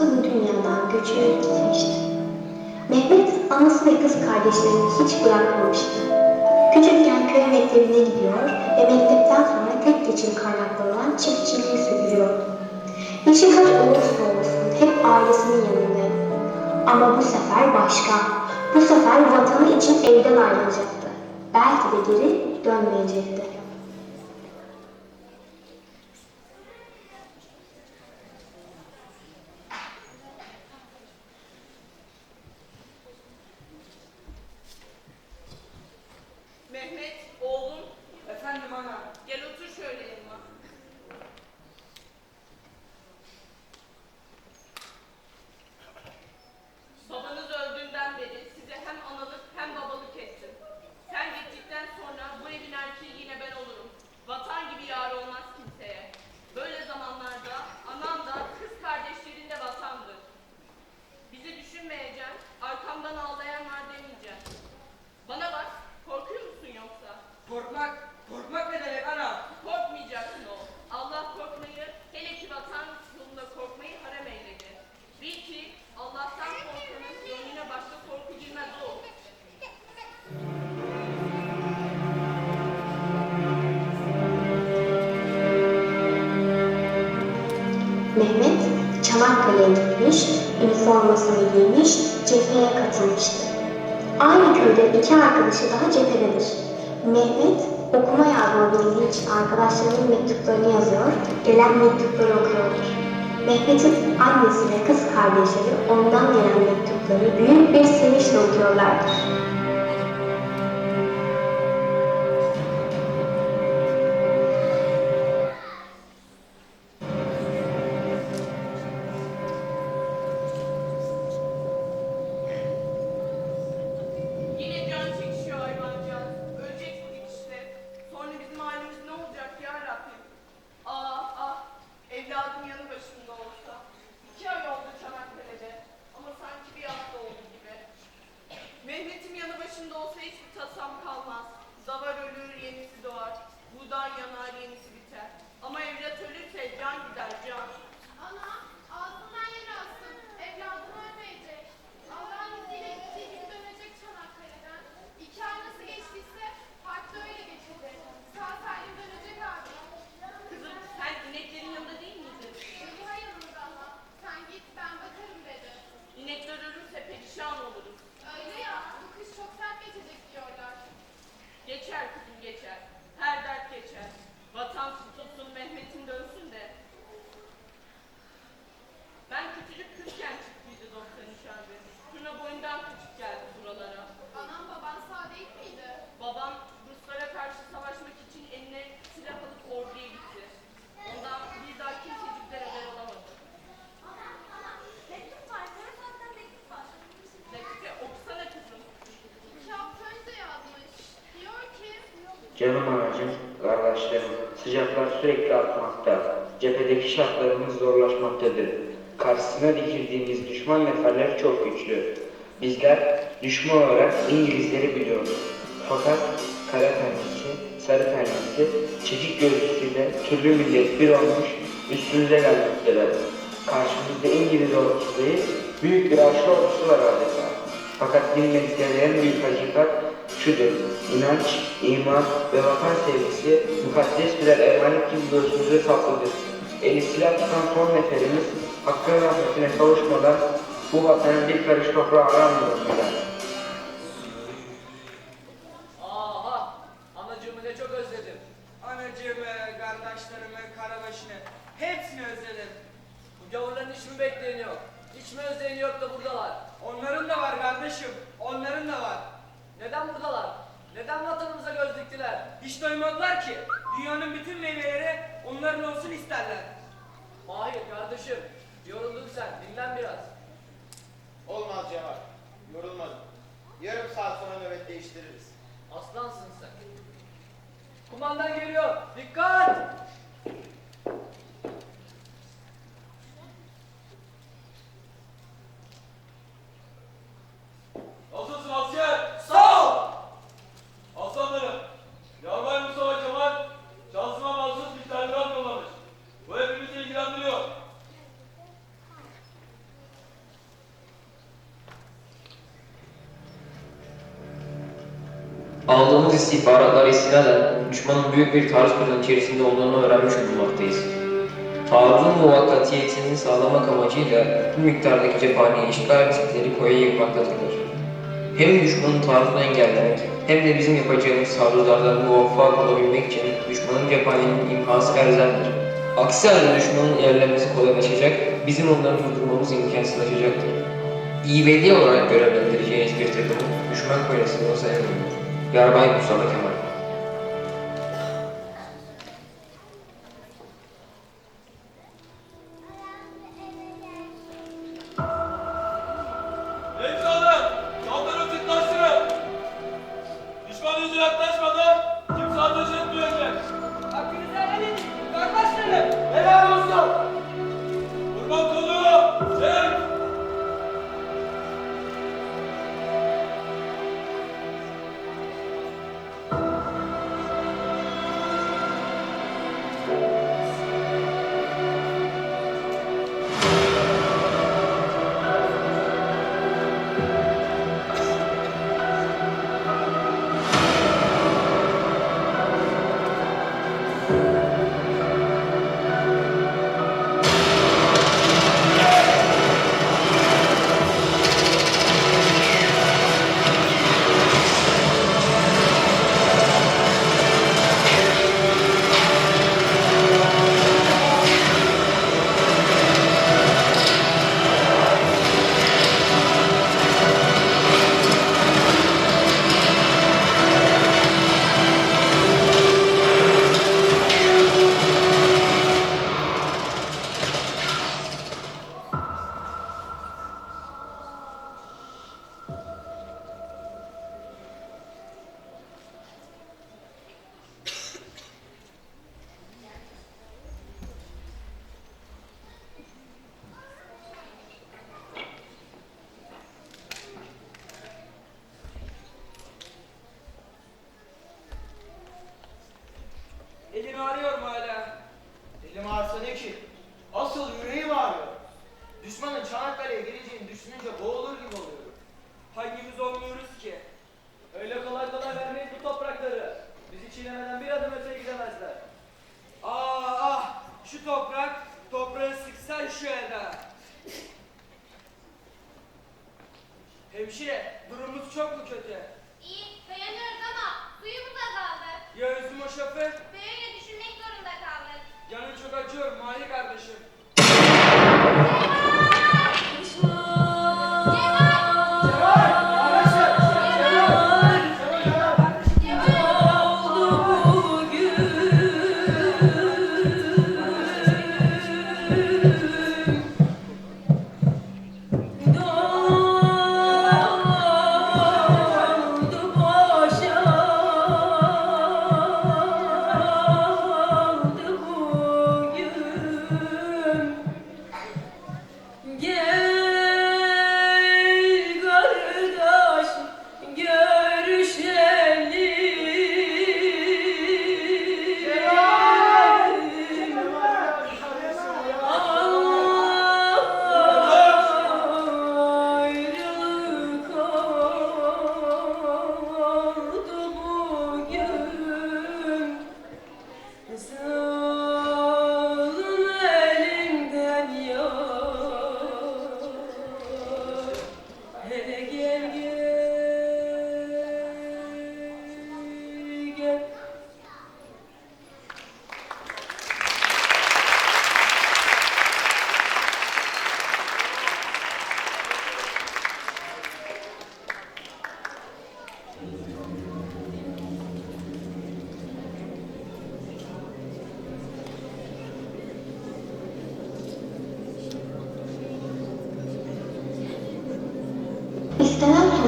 babası bu dünyadan göçüp gitmişti. Mehmet anası ve kız kardeşlerini hiç bırakmamıştı. Küçükken köy mektebine gidiyor ve mektepten sonra tek geçim kaynakları olan çiftçiliği sürdürüyordu. Yaşı kaç olursa olsun hep ailesinin yanındaydı. Ama bu sefer başka. Bu sefer vatanı için evden ayrılacaktı. Belki de geri dönmeyecekti. Mehmet Çanakkale'ye gitmiş, üniformasını giymiş, cepheye katılmıştı. Aynı köyde iki arkadaşı daha cephededir. Mehmet okuma yazma bildiği için arkadaşlarının mektuplarını yazıyor, gelen mektupları okuyordur. Mehmet'in annesi ve kız kardeşleri ondan gelen mektupları büyük bir sevinçle okuyorlardır. Canım anacığım, kardeşlerim, sıcaklar sürekli artmakta. Cephedeki şartlarımız zorlaşmaktadır. Karşısına dikildiğimiz düşman neferler çok güçlü. Bizler düşman olarak İngilizleri biliyoruz. Fakat kara pençesi, sarı pençesi, çekik gözlüsüyle türlü millet bir olmuş, üstümüze gelmekteler. Karşımızda İngiliz ordusu değil, büyük bir aşırı ordusu var adeta. Fakat bilmedikleri büyük hakikat şudur. İnanç, iman ve vatan sevgisi mukaddes birer emanet gibi göğsümüze saplıdır. Eli silah tutan son neferimiz hakkın rahmetine kavuşmadan bu vatanın bir karış toprağı aramıyor. Sen, dinlen biraz. Olmaz Cemal. Yorulmadım. Yarım saat sonra nöbet değiştiririz. Aslansın sen. Kumandan geliyor, dikkat! Aldığımız istihbaratlara istinaden düşmanın büyük bir taarruz planı içerisinde olduğunu öğrenmiş bulunmaktayız. Taarruzun muvakkatiyetini sağlamak amacıyla bu miktardaki cephaneyi işgal ettikleri koya yıkmaktadırlar. Hem düşmanın taarruzunu engellemek hem de bizim yapacağımız taarruzlardan muvaffak olabilmek için düşmanın cephanenin imhası elzemdir. Aksi halde düşmanın ilerlemesi kolaylaşacak, bizim onları durdurmamız imkansızlaşacaktır. İvedi olarak görevlendireceğiniz bir takımın düşman koyasını sayamayın. Yarbay Mustafa Kemal çiğnemeden bir adım öteye gidemezler.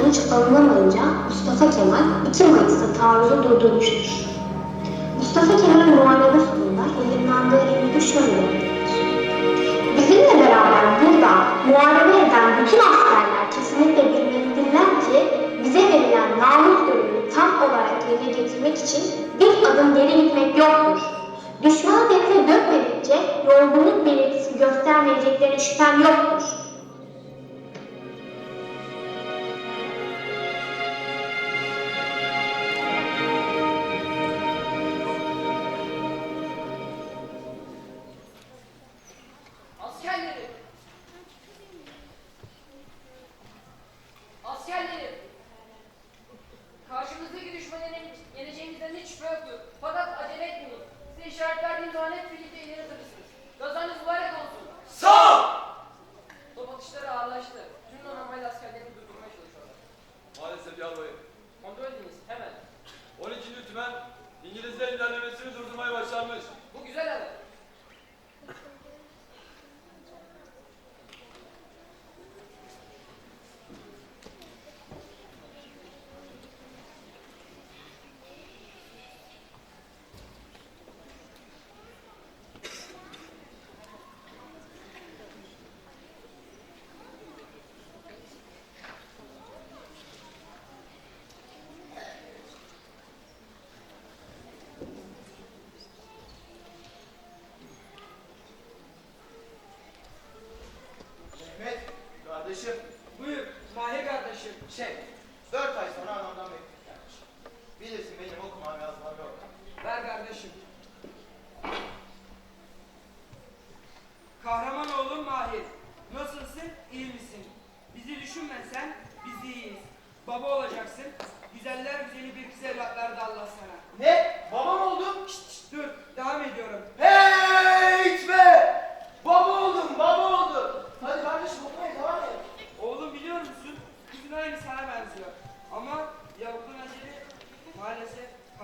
Sonuç alınamayınca Mustafa Kemal 2 Mayıs'ta taarruzu durdurmuştur. Mustafa Kemal'in muharebe sonunda yayınlandığı emri şöyle. Bizimle beraber burada muharebe eden bütün askerler kesinlikle bilmelidirler ki bize verilen namus görevini tam olarak yerine getirmek için bir adım geri gitmek yoktur. Düşmanı denize dökmedikçe yorgunluk belirtisi göstermeyeceklerine şüphem yoktur.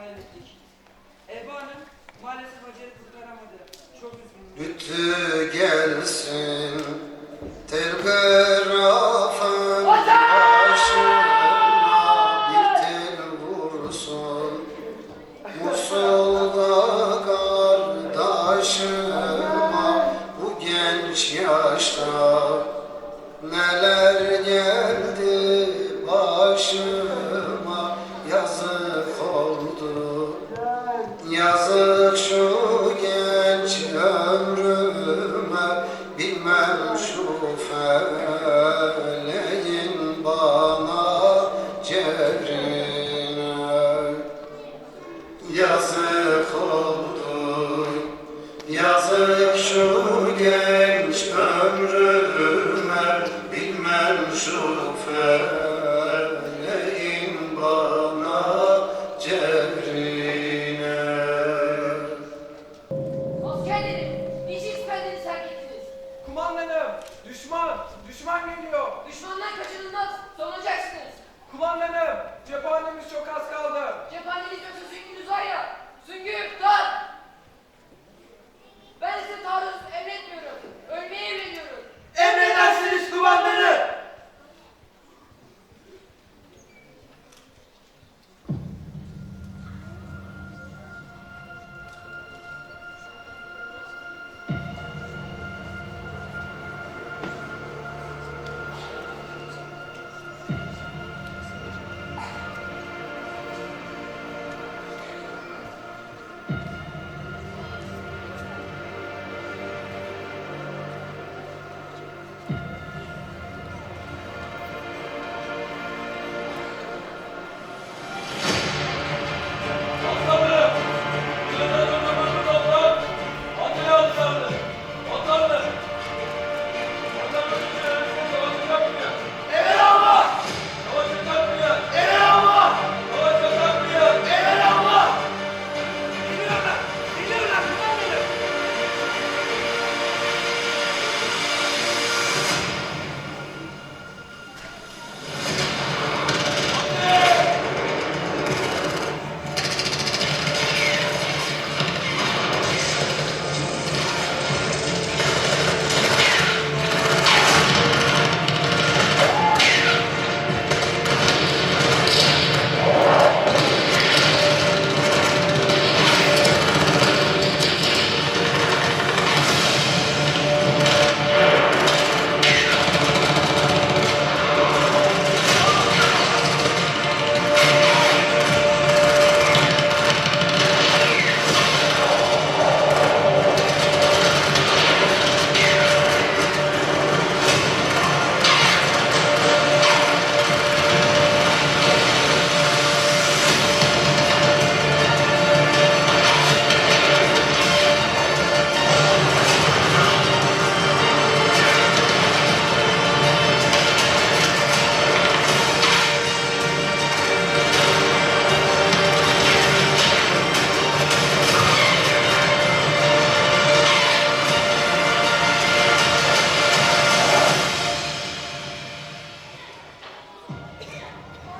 kaybettik. Ebu Hanım maalesef hocayı kurtaramadı. Çok üzgünüm. Bütü gelsin terkara يصل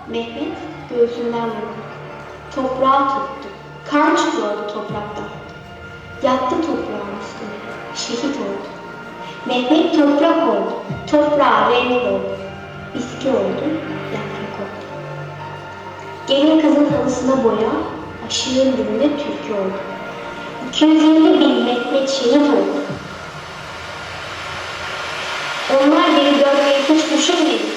Mehmet göğsünden vurdu. Toprağa tuttu. Kan çıkıyordu topraktan. Yattı toprağın üstüne. Şehit oldu. Mehmet toprak oldu. Toprağa renk oldu. Biski oldu. Yaprak oldu. Gelin kızın halısına boya, aşığın dilinde türkü oldu. 250 bin Mehmet şehit oldu. Onlar geri dönmeyi hiç düşünmedi.